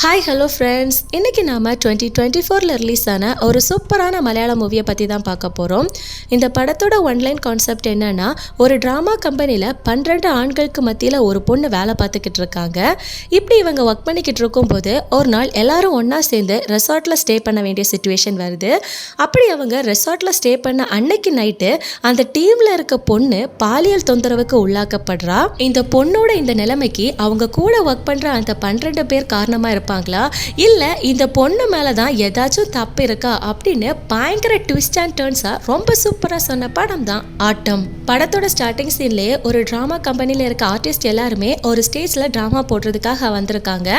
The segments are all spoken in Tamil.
ஹாய் ஹலோ ஃப்ரெண்ட்ஸ் இன்றைக்கி நாம் டுவெண்ட்டி டுவெண்ட்டி ஃபோரில் ரிலீஸ் ஆன ஒரு சூப்பரான மலையாள மூவியை பற்றி தான் பார்க்க போகிறோம் இந்த படத்தோட ஒன்லைன் கான்செப்ட் என்னன்னா ஒரு ட்ராமா கம்பெனியில் பன்னிரெண்டு ஆண்களுக்கு மத்தியில் ஒரு பொண்ணு வேலை பார்த்துக்கிட்டு இருக்காங்க. இப்படி இவங்க ஒர்க் பண்ணிக்கிட்டு இருக்கும்போது ஒரு நாள் எல்லாரும் ஒன்றா சேர்ந்து ரெசார்ட்டில் ஸ்டே பண்ண வேண்டிய சுச்சுவேஷன் வருது. அப்படி அவங்க ரெசார்ட்டில் ஸ்டே பண்ண அன்னைக்கு நைட்டு அந்த டீமில் இருக்க பொண்ணு பாலியல் தொந்தரவுக்கு உள்ளாக்கப்படுறா. இந்த பொண்ணோட இந்த நிலைமைக்கு அவங்க கூட ஒர்க் பண்ணுற அந்த பன்னிரெண்டு பேர் காரணமாக இருப்பாங்களா? இல்லை இந்த பொண்ணு மேலே தான் ஏதாச்சும் தப்பு இருக்கா? அப்படின்னு பயங்கர ட்விஸ்ட் அண்ட் டேர்ன்ஸாக ரொம்ப சூப்பராக சொன்ன படம் தான் ஆட்டம். படத்தோட ஸ்டார்டிங் சீன்லேயே ஒரு ட்ராமா கம்பெனியில் இருக்க ஆர்டிஸ்ட் எல்லாருமே ஒரு ஸ்டேஜில் ட்ராமா போடுறதுக்காக வந்திருக்காங்க.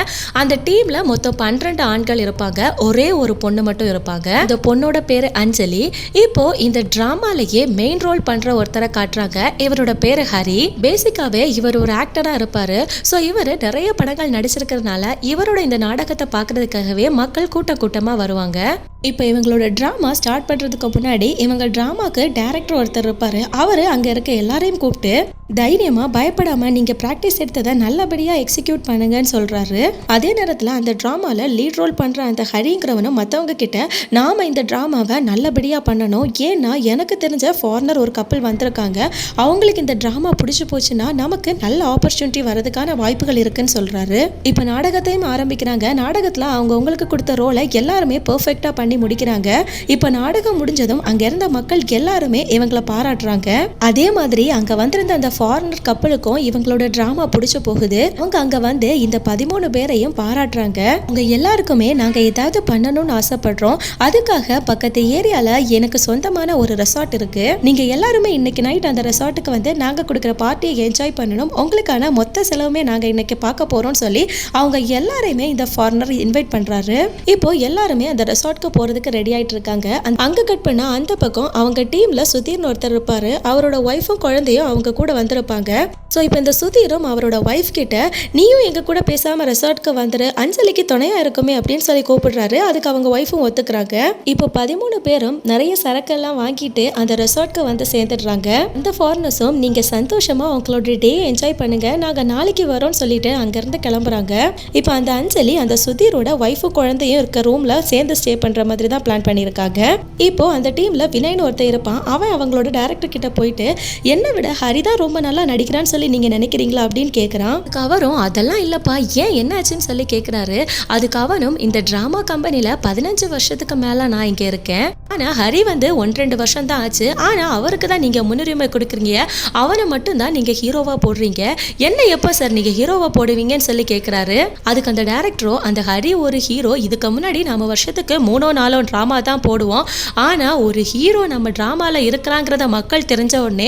அந்த டீமில் மொத்தம் பன்னிரெண்டு ஆண்கள் இருப்பாங்க. ஒரே ஒரு பொண்ணு மட்டும் இருப்பாங்க. இந்த பொண்ணோட பேர் அஞ்சலி. இப்போ இந்த ட்ராமாலேயே மெயின் ரோல் பண்ணுற ஒருத்தரை காட்டுறாங்க. இவரோட பேர் ஹரி. பேசிக்காவே இவர் ஒரு ஆக்டராக இருப்பார். ஸோ இவர் நிறைய படங்கள் நடிச்சிருக்கிறதுனால இவரோட இந்த நாடகத்தை பார்க்கறதுக்காகவே மக்கள் கூட்ட கூட்டமாக வருவாங்க. இப்போ இவங்களோட ட்ராமா ஸ்டார்ட் பண்ணுறதுக்கு முன்னாடி இவங்க ட்ராமாக்கு டேரக்டர் ஒருத்தர் இருப்பார். அவர் அங்கே இருக்க எல்லாரையும் கூப்பிட்டு தைரியமாக பயப்படாமல் நீங்கள் ப்ராக்டிஸ் எடுத்ததை நல்லபடியாக எக்ஸிக்யூட் பண்ணுங்கன்னு சொல்கிறாரு அதே நேரத்தில் அந்த ட்ராமாவில் லீட் ரோல் பண்ணுற அந்த ஹரிங்கிறவனும் மற்றவங்க கிட்ட நாம் இந்த ட்ராமாவை நல்லபடியாக பண்ணணும். ஏன்னா எனக்கு தெரிஞ்ச ஃபாரினர் ஒரு கப்பல் வந்திருக்காங்க. அவங்களுக்கு இந்த ட்ராமா பிடிச்சி போச்சுன்னா நமக்கு நல்ல ஆப்பர்ச்சுனிட்டி வரதுக்கான வாய்ப்புகள் இருக்குன்னு சொல்கிறாரு இப்போ நாடகத்தையும் ஆரம்பிக்கிறாங்க நாடகத்தில் அவங்க உங்களுக்கு கொடுத்த ரோலை எல்லாருமே பர்ஃபெக்டாக பண்ணி முடிக்கிறாங்க. இப்போ நாடகம் முடிஞ்சதும் அங்கே இருந்த மக்கள் எல்லாருமே இவங்களை பாராட்டுறாங்க. அதே மாதிரி அங்கே வந்திருந்த அந்த ஃபாரினர் கப்பலுக்கும் இவங்களோட ட்ராமா பிடிச்சி போகுது. அவங்க அங்கே வந்து இந்த பதிமூணு பேரையும் பாராட்டுறாங்க. அவங்க எல்லாருக்குமே நாங்கள் ஏதாவது பண்ணணும்னு ஆசைப்படுறோம். அதுக்காக பக்கத்து ஏரியாவில் எனக்கு சொந்தமான ஒரு ரெசார்ட் இருக்கு. நீங்க எல்லாருமே இன்னைக்கு நைட் அந்த ரெசார்ட்டுக்கு வந்து நாங்க கொடுக்குற பார்ட்டியை என்ஜாய் பண்ணணும். உங்களுக்கான மொத்த செலவுமே நாங்க இன்னைக்கு பார்க்க போறோம்னு சொல்லி அவங்க எல்லாரையுமே இந்த ஃபாரினர் இன்வைட் பண்றாரு. இப்போ எல்லாருமே அந்த ரெசார்ட்க்கு போறதுக்கு ரெடி ஆயிட்டு இருக்காங்க. அந்த- அங்க கட் பண்ணால் அந்த பக்கம் அவங்க டீம்ல சுதீர்னு ஒருத்தர் இருப்பாரு. அவரோட ஒய்ஃபும் குழந்தையும் அவங்க கூட வந்திருப்பாங்க. ஸோ இப்போ இந்த சுதீரும் அவரோட ஒய்ஃப் கிட்ட நீயும் எங்க கூட பேசாம ரெசார்ட்க்கு வந்துரு. அஞ்சலிக்கு துணையா இருக்குமே அப்படின்னு சொல்லி கூப்பிடுறாரு. அதுக்கு அவங்க ஒய்ஃபும் ஒத்துக்கிறாங்க. இப்போ பதிமூணு பேரும் நிறைய சரக்கெல்லாம் வாங்கிட்டு அந்த ரெசார்ட்க்கு வந்து சேர்ந்துடுறாங்க. அந்த ஃபாரினர்ஸும் நீங்க சந்தோஷமா உங்களோட டே என்ஜாய் பண்ணுங்க. நாங்க நாளைக்கு வரோம்னு சொல்லிட்டு அங்கிருந்து கிளம்புறாங்க. இப்போ அந்த அஞ்சலி அந்த சுதீரோட ஒய்ஃபு குழந்தையும் இருக்க ரூம்ல சேர்ந்து ஸ்டே பண்ற மாதிரி தான் பிளான் பண்ணியிருக்காங்க. இப்போ அந்த டீம்ல வினய்னு ஒருத்தன் இருப்பான். அவன் அவங்களோட டேரக்டர் கிட்ட போயிட்டு என்னை விட ஹரிதா ரொம்ப நல்லா நடிக்கிறான்னு சொல்லி நீங்க நினைக்கிறீங்களா? அப்படின்னு கேட்குறான் கவரும் அவரும் அதெல்லாம் இல்லப்பா. ஏன் என்னாச்சுன்னு சொல்லி கேட்குறாரு அதுக்கு அவனும் இந்த ட்ராமா கம்பெனில பதினஞ்சு வருஷத்துக்கு மேல நான் இங்க இருக்கேன். ஆனா ஹரி வந்து ஒன்று ரெண்டு வருஷம் தான் ஆச்சு. ஆனா அவருக்கு தான் நீங்க முன்னுரிமை கொடுக்குறீங்க. அவனை மட்டும் தான் நீங்க ஹீரோவா போடுறீங்க. என்ன எப்போ சார் நீங்க ஹீரோவா போடுவீங்கன்னு சொல்லி கேட்குறாரு அதுக்கு அந்த டேரக்டர் அந்த ஹரி ஒரு ஹீரோ இதுக்கு முன்னாடி நம்ம வருஷத்துக்கு மூணோ நாலோ ட்ராமா தான் போடுவோம். ஆனால் ஒரு ஹீரோ நம்ம ட்ராமாவில் இருக்கிறாங்கிறத மக்கள் தெரிஞ்ச உடனே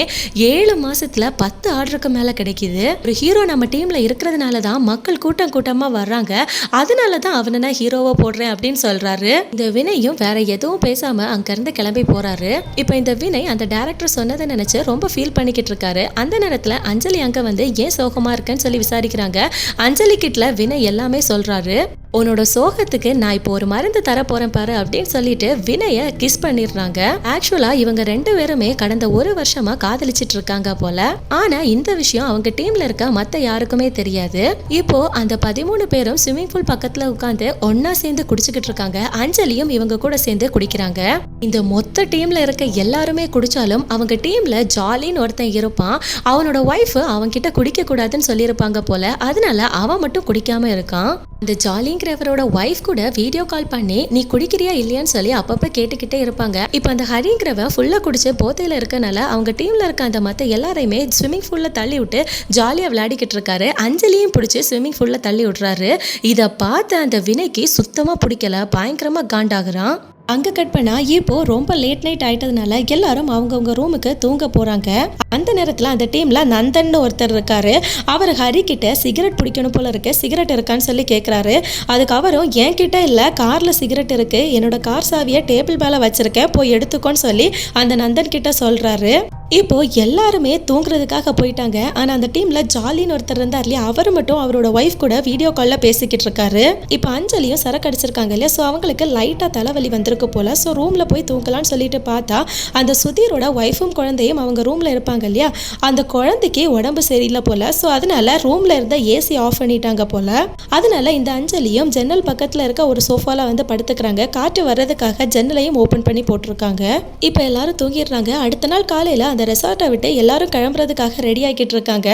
ஏழு மாதத்தில் பத்து ஆர்டருக்கு மேலே கிடைக்குது. ஒரு ஹீரோ நம்ம டீமில் இருக்கிறதுனால தான் மக்கள் கூட்டம் கூட்டமாக வர்றாங்க. அதனால தான் அவனை நான் ஹீரோவை போடுறேன் அப்படின்னு சொல்கிறாரு இந்த வினையும் வேற எதுவும் பேசாமல் அங்கேருந்து கிளம்பி போகிறாரு இப்போ இந்த வினை அந்த டேரக்டர் சொன்னதை நினச்சி ரொம்ப ஃபீல் பண்ணிக்கிட்டு இருக்காரு. அந்த நேரத்தில் அஞ்சலி அங்கே வந்து ஏன் சோகமாக இருக்கேன்னு சொல்லி விசாரிக்கிறாங்க. அஞ்சலி கிட்ட வினை எல்லாமே சொல்றாரு உன்னோட சோகத்துக்கு நான் இப்போ ஒரு மருந்து தர போறேன் பாரு அப்படின்னு சொல்லிட்டு வினய கிஸ் பண்ணிடுறாங்க. ஆக்சுவலா இவங்க ரெண்டு பேருமே கடந்த ஒரு வருஷமா காதலிச்சிட்டு இருக்காங்க போல. ஆனா இந்த விஷயம் அவங்க டீம்ல இருக்க மத்த யாருக்குமே தெரியாது. இப்போ அந்த பதிமூணு பேரும் ஸ்விம்மிங் பூல் பக்கத்துல உட்காந்து ஒன்னா சேர்ந்து குடிச்சுக்கிட்டு இருக்காங்க. அஞ்சலியும் இவங்க கூட சேர்ந்து குடிக்கிறாங்க. இந்த மொத்த டீம்ல இருக்க எல்லாருமே குடிச்சாலும் அவங்க டீம்ல ஜாலின்னு ஒருத்தன் இருப்பான். அவனோட ஒய்ஃப் அவன் கிட்ட குடிக்க கூடாதுன்னு சொல்லியிருப்பாங்க போல. அதனால அவன் மட்டும் குடிக்காம இருக்கான். இந்த ஹரிங்கிறவரோட ஒய்ஃப் கூட வீடியோ கால் பண்ணி நீ குடிக்கிறியா இல்லையான்னு சொல்லி அப்பப்போ கேட்டுக்கிட்டே இருப்பாங்க. இப்போ அந்த ஹரிங்கிறவன் ஃபுல்லாக குடிச்சு போத்தையில் இருக்கனால அவங்க டீமில் இருக்க அந்த மற்ற எல்லாரையுமே ஸ்விம்மிங் ஃபூலில் தள்ளி விட்டு ஜாலியாக விளையாடிக்கிட்டு இருக்காரு. அஞ்சலியும் பிடிச்சி ஸ்விம்மிங் ஃபூலில் தள்ளி விட்றாரு. இதை பார்த்து அந்த வினைக்கு சுத்தமாக பிடிக்கல. பயங்கரமாக காண்டாகிறான். அங்கே கட் பண்ணால் இப்போ ரொம்ப லேட் நைட் ஆயிட்டதுனால எல்லாரும் அவங்கவுங்க ரூமுக்கு தூங்க போகிறாங்க அந்த நேரத்தில் அந்த டீமில் நந்தன் ஒருத்தர் இருக்காரு. அவர் ஹரி கிட்ட சிகரெட் பிடிக்கணும் போல இருக்கு. சிகரெட் இருக்கான்னு சொல்லி கேட்குறாரு அதுக்கு அவரும் என் கிட்ட இல்லை காரில் சிகரெட் இருக்குது என்னோட கார் சாவியை டேபிள் மேலே வச்சுருக்கேன். போய் எடுத்துக்கோன்னு சொல்லி அந்த நந்தன் கிட்ட சொல்கிறாரு இப்போ எல்லாருமே தூங்குறதுக்காக போயிட்டாங்க. ஆனா அந்த டீம்ல ஜாலின்னு ஒருத்தர் இருந்தார் இல்லையா? அவர் மட்டும் அவரோட ஒய்ஃப் கூட வீடியோ கால்ல பேசிக்கிட்டு இருக்காரு. இப்போ அஞ்சலியும் சரக்கு அடிச்சிருக்காங்க இல்லையா? ஸோ அவங்களுக்கு லைட்டா தலைவலி வந்திருக்கு போல. ஸோ ரூம்ல போய் தூங்கலாம்னு சொல்லிட்டு பார்த்தா அந்த சுதீரோட ஒய்ஃபும் குழந்தையும் அவங்க ரூம்ல இருப்பாங்க இல்லையா? அந்த குழந்தைக்கு உடம்பு சரியில்லை போல. ஸோ அதனால ரூம்ல இருந்த ஏசி ஆஃப் பண்ணிட்டாங்க போல. அதனால இந்த அஞ்சலியும் ஜன்னல் பக்கத்துல இருக்க ஒரு சோஃபால வந்து படுத்துக்கிறாங்க. காற்று வர்றதுக்காக ஜன்னலையும் ஓபன் பண்ணி போட்டிருக்காங்க. இப்போ எல்லாரும் தூங்கிடுறாங்க. அடுத்த நாள் காலையில அந்த ரெசார்ட்டை விட்டு எல்லாரும் கிளம்புறதுக்காக ரெடி ஆகிட்டு இருக்காங்க.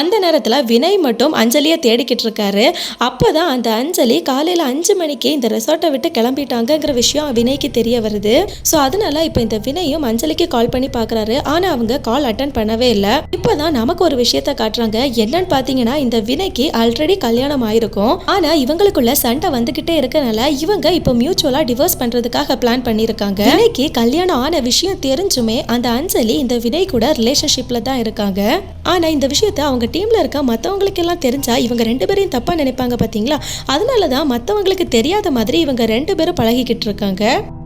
அந்த நேரத்தில் வினய் மட்டும் அஞ்சலியை தேடிக்கிட்டு இருக்காரு. அப்போ தான் அந்த அஞ்சலி காலையில் அஞ்சு மணிக்கு இந்த ரெசார்ட்டை விட்டு கிளம்பிட்டாங்கங்கிற விஷயம் வினய்க்கு தெரிய வருது. ஸோ அதனால இப்போ இந்த வினயும் அஞ்சலிக்கு கால் பண்ணி பார்க்கறாரு ஆனால் அவங்க கால் அட்டன் பண்ணவே இல்லை. இப்போதான் நமக்கு ஒரு விஷயத்த காட்டுறாங்க. என்னன்னு பார்த்தீங்கன்னா இந்த வினைக்கு ஆல்ரெடி கல்யாணம் ஆயிருக்கும். ஆனால் இவங்களுக்குள்ள சண்டை வந்துகிட்டே இருக்கனால இவங்க இப்போ மியூச்சுவலாக டிவோர்ஸ் பண்ணுறதுக்காக பிளான் பண்ணியிருக்காங்க வினைக்கு கல்யாணம் ஆன விஷயம் தெரிஞ்சுமே அந்த அஞ்சலி இந்த வினய் கூட ரிலேஷன்ஷிப்ல தான் இருக்காங்க. ஆனா இந்த விஷயத்த அவங்க டீம்ல இருக்க மற்றவங்களுக்கெல்லாம் தெரிஞ்சால் தெரிஞ்சா இவங்க ரெண்டு பேரையும் தப்பா நினைப்பாங்க பாத்தீங்களா? அதனால தான் மத்தவங்களுக்கு தெரியாத மாதிரி இவங்க ரெண்டு பேரும் பழகிக்கிட்டு இருக்காங்க.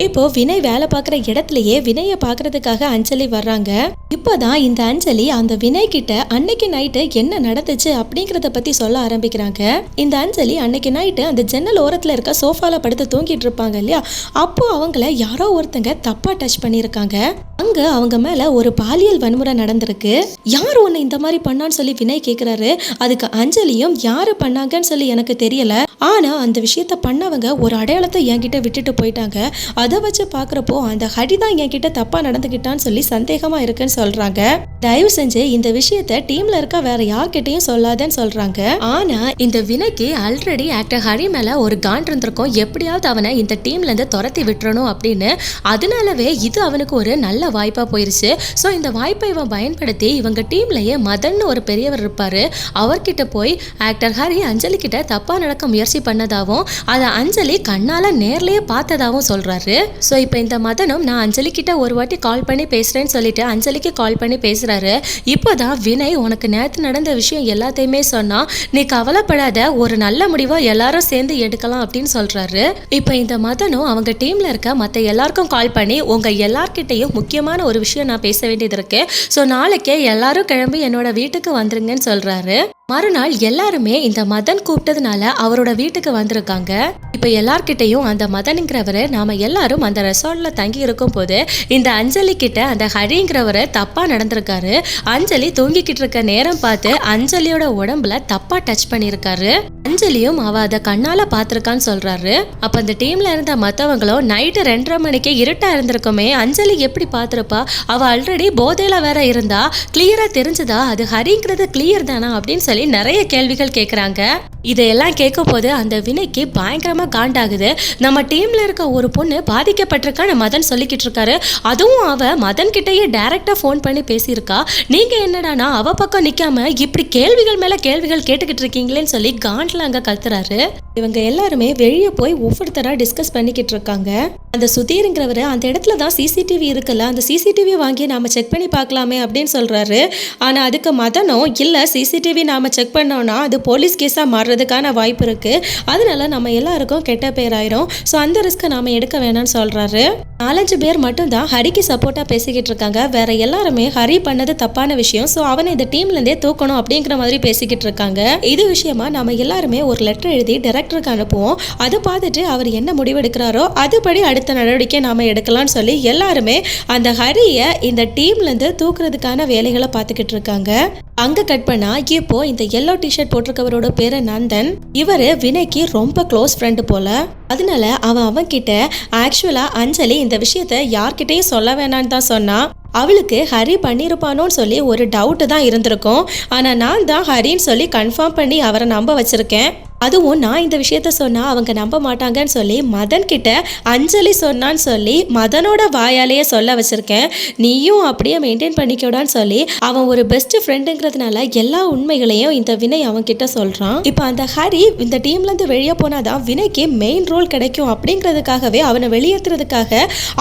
இப்போ வினய் வேலை பார்க்குற இடத்துலயே வினயை பார்க்கறதுக்காக அஞ்சலி வர்றாங்க. இப்போதான் இந்த அஞ்சலி அந்த வினய் கிட்ட அன்னைக்கு நைட்டு என்ன நடந்துச்சு அப்படிங்கிறத பத்தி சொல்ல ஆரம்பிக்கிறாங்க. இந்த அஞ்சலி அன்னைக்கு நைட்டு அந்த ஜன்னல் ஓரத்துல இருக்க சோஃபால படுத்து தூங்கிட்டு இருப்பாங்க இல்லையா? அப்போ அவங்கள யாரோ ஒருத்தங்க தப்பா டச் பண்ணியிருக்காங்க. அங்க அவங்க மேல ஒரு பா பாலியல் வன்முறை நடந்திருக்கு. யார் உன்னை இந்த மாதிரி பண்ணான்னு சொல்லி வினய் கேக்குறாரு. அதுக்கு அஞ்சலியும் யாரு பண்ணாங்கன்னு சொல்லி எனக்கு தெரியல. ஆனா அந்த விஷயத்த பண்ணவங்க ஒரு அடையாளத்தை என்கிட்ட விட்டுட்டு போயிட்டாங்க. அதை வச்சு பாக்குறப்போ அந்த ஹடி தான் என்கிட்ட தப்பா நடந்துக்கிட்டான்னு சொல்லி சந்தேகமா இருக்குன்னு சொல்றாங்க. தயவு செஞ்சு இந்த விஷயத்த டீம்ல இருக்க வேற யார்கிட்டயும் சொல்லாதேன்னு சொல்றாங்க. ஆனா இந்த வினைக்கு ஆல்ரெடி ஆக்டர் ஹரி மேல ஒரு காண்ட் இருந்திருக்கும். எப்படியாவது அவனை இந்த டீம்ல இருந்து துரத்தி விட்டுறணும் அப்படின்னு. அதனாலவே இது அவனுக்கு ஒரு நல்ல வாய்ப்பா போயிருச்சு. ஸோ இந்த வாய்ப்பை இவன் பயன்படுத்தி இவங்க டீம்லேயே மதன் ஒரு பெரியவர் இருப்பார். அவர்கிட்ட போய் ஆக்டர் ஹரி அஞ்சலி கிட்ட தப்பாக நடக்க முயற்சி பண்ணதாகவும் அதை அஞ்சலி கண்ணால் நேர்லேயே பார்த்ததாகவும் சொல்கிறாரு ஸோ இப்போ இந்த மதனும் நான் அஞ்சலி கிட்ட ஒரு வாட்டி கால் பண்ணி பேசுகிறேன்னு சொல்லிட்டு அஞ்சலிக்கு கால் பண்ணி பேசுகிறாரு இப்போ தான் வினய் உனக்கு நேற்று நடந்த விஷயம் எல்லாத்தையுமே சொன்னால் நீ கவலைப்படாத ஒரு நல்ல முடிவாக எல்லாரும் சேர்ந்து எடுக்கலாம் அப்படின்னு சொல்கிறாரு இப்போ இந்த மதனும் அவங்க டீமில் இருக்க மற்ற எல்லாருக்கும் கால் பண்ணி உங்கள் எல்லார்கிட்டையும் முக்கியமான ஒரு விஷயம் நான் பேச வேண்டிய வேண்டியது இருக்கு. ஸோ நாளைக்கே எல்லாரும் கிளம்பி என்னோட வீட்டுக்கு வந்துருங்கன்னு சொல்றாரு. மறுநாள் எல்லாருமே இந்த மதன் கூப்பிட்டதுனால அவரோட வீட்டுக்கு வந்திருக்காங்க. இப்போ எல்லார்கிட்டையும் அந்த மதனுங்கிறவரு நாம எல்லாரும் அந்த ரெசார்ட்ல தங்கி இருக்கும் போது இந்த அஞ்சலி கிட்ட அந்த ஹரிங்கிறவரு தப்பா நடந்திருக்காரு. அஞ்சலி தூங்கிக்கிட்டு இருக்க நேரம் பார்த்து அஞ்சலியோட உடம்புல தப்பா டச் பண்ணியிருக்காரு. அஞ்சலியும் அவ அதை கண்ணால பாத்திருக்கான்னு சொல்றாரு. அப்ப அந்த டீம்ல இருந்த மத்தவங்களும் நைட்டு ரெண்டரை மணிக்கு இருட்டா இருந்திருக்குமே அஞ்சலி எப்படி பாத்திருப்பா அவ ஆல்ரெடி போதையில வேற இருந்தா கிளியரா தெரிஞ்சதா? அது ஹரிங்கிறது கிளியர் தானா? அப்படின்னு சொல்லி நிறைய கேள்விகள் கேட்குறாங்க இதையெல்லாம் கேட்கும் போது அந்த வினைக்கு பயங்கரமா காண்டாகுது. நம்ம டீம்ல இருக்க ஒரு பொண்ணு பாதிக்கப்பட்டிருக்கான்னு மதன் சொல்லிக்கிட்டு இருக்காரு. அதுவும் அவ மதன் கிட்டேயே டைரக்டா ஃபோன் பண்ணி பேசியிருக்கா. நீங்க என்னடானா அவ பக்கம் நிக்காம இப்படி கேள்விகள் மேல கேள்விகள் கேட்டுக்கிட்டு இருக்கீங்களேன்னு சொல்லி காண்டில் அங்க கத்துறாரு. இவங்க எல்லாருமே வெளியே போய் ஒவ்வொருத்தராக டிஸ்கஸ் பண்ணிக்கிட்டு இருக்காங்க. அந்த சுதீருங்கிறவர் அந்த இடத்துல தான் சிசிடிவி இருக்குல்ல அந்த சிசிடிவி வாங்கி நாம செக் பண்ணி பார்க்கலாமே அப்படின்னு சொல்றாரு. ஆனா அதுக்கு மதனும் இல்லை சிசிடிவி நாம நம்ம செக் பண்ணோன்னா அது போலீஸ் கேஸாக மாறுறதுக்கான வாய்ப்பு இருக்குது அதனால நம்ம எல்லாருக்கும் கெட்ட பேர் ஆயிரும். ஸோ அந்த ரிஸ்க்கை நாம் எடுக்க வேணாம்னு சொல்கிறாரு நாலஞ்சு பேர் மட்டும்தான் ஹரிக்கு சப்போர்ட்டாக பேசிக்கிட்டு இருக்காங்க. வேற எல்லாருமே ஹரி பண்ணது தப்பான விஷயம். ஸோ அவனை இந்த டீம்லேருந்தே தூக்கணும் அப்படிங்கிற மாதிரி பேசிக்கிட்டு இருக்காங்க. இது விஷயமா நம்ம எல்லாருமே ஒரு லெட்டர் எழுதி டைரக்டருக்கு அனுப்புவோம். அதை பார்த்துட்டு அவர் என்ன முடிவெடுக்கிறாரோ அதுபடி அடுத்த நடவடிக்கை நாம் எடுக்கலாம்னு சொல்லி எல்லாருமே அந்த ஹரியை இந்த டீம்லேருந்து தூக்குறதுக்கான வேலைகளை பார்த்துக்கிட்டு இருக்காங்க. அங்கே கட் பண்ணால் இப்போ இந்த எல்லோ டிஷர்ட் போட்டிருக்கவரோட பேரு நந்தன். இவரு வினைக்கு ரொம்ப க்ளோஸ் ஃப்ரெண்டு போல. அதனால அவன் அவன் கிட்ட ஆக்சுவலா அஞ்சலி இந்த விஷயத்த யார்கிட்டயும் சொல்ல வேணான்னு தான் சொன்னா. அவளுக்கு ஹரி பண்ணியிருப்பானோன்னு சொல்லி ஒரு டவுட்டு தான் இருந்திருக்கும். ஆனால் நான் தான் ஹரின்னு சொல்லி கன்ஃபார்ம் பண்ணி அவரை நம்ப வச்சிருக்கேன். அதுவும் நான் இந்த விஷயத்த சொன்னால் அவங்க நம்ப மாட்டாங்கன்னு சொல்லி மதன் கிட்ட அஞ்சலி சொன்னான்னு சொல்லி மதனோட வாயாலேயே சொல்ல வச்சுருக்கேன். நீயும் அப்படியே மெயின்டைன் பண்ணிக்கோடான்னு சொல்லி அவன் ஒரு பெஸ்ட் ஃப்ரெண்டுங்கிறதுனால எல்லா உண்மைகளையும் இந்த வினய் அவன் கிட்ட சொல்கிறான் இப்போ அந்த ஹரி இந்த டீம்லேருந்து வெளியே வெளியே போனாதான் வினய்க்கு மெயின் ரோல் கிடைக்கும் அப்படிங்கிறதுக்காகவே அவனை வெளியேற்றுறதுக்காக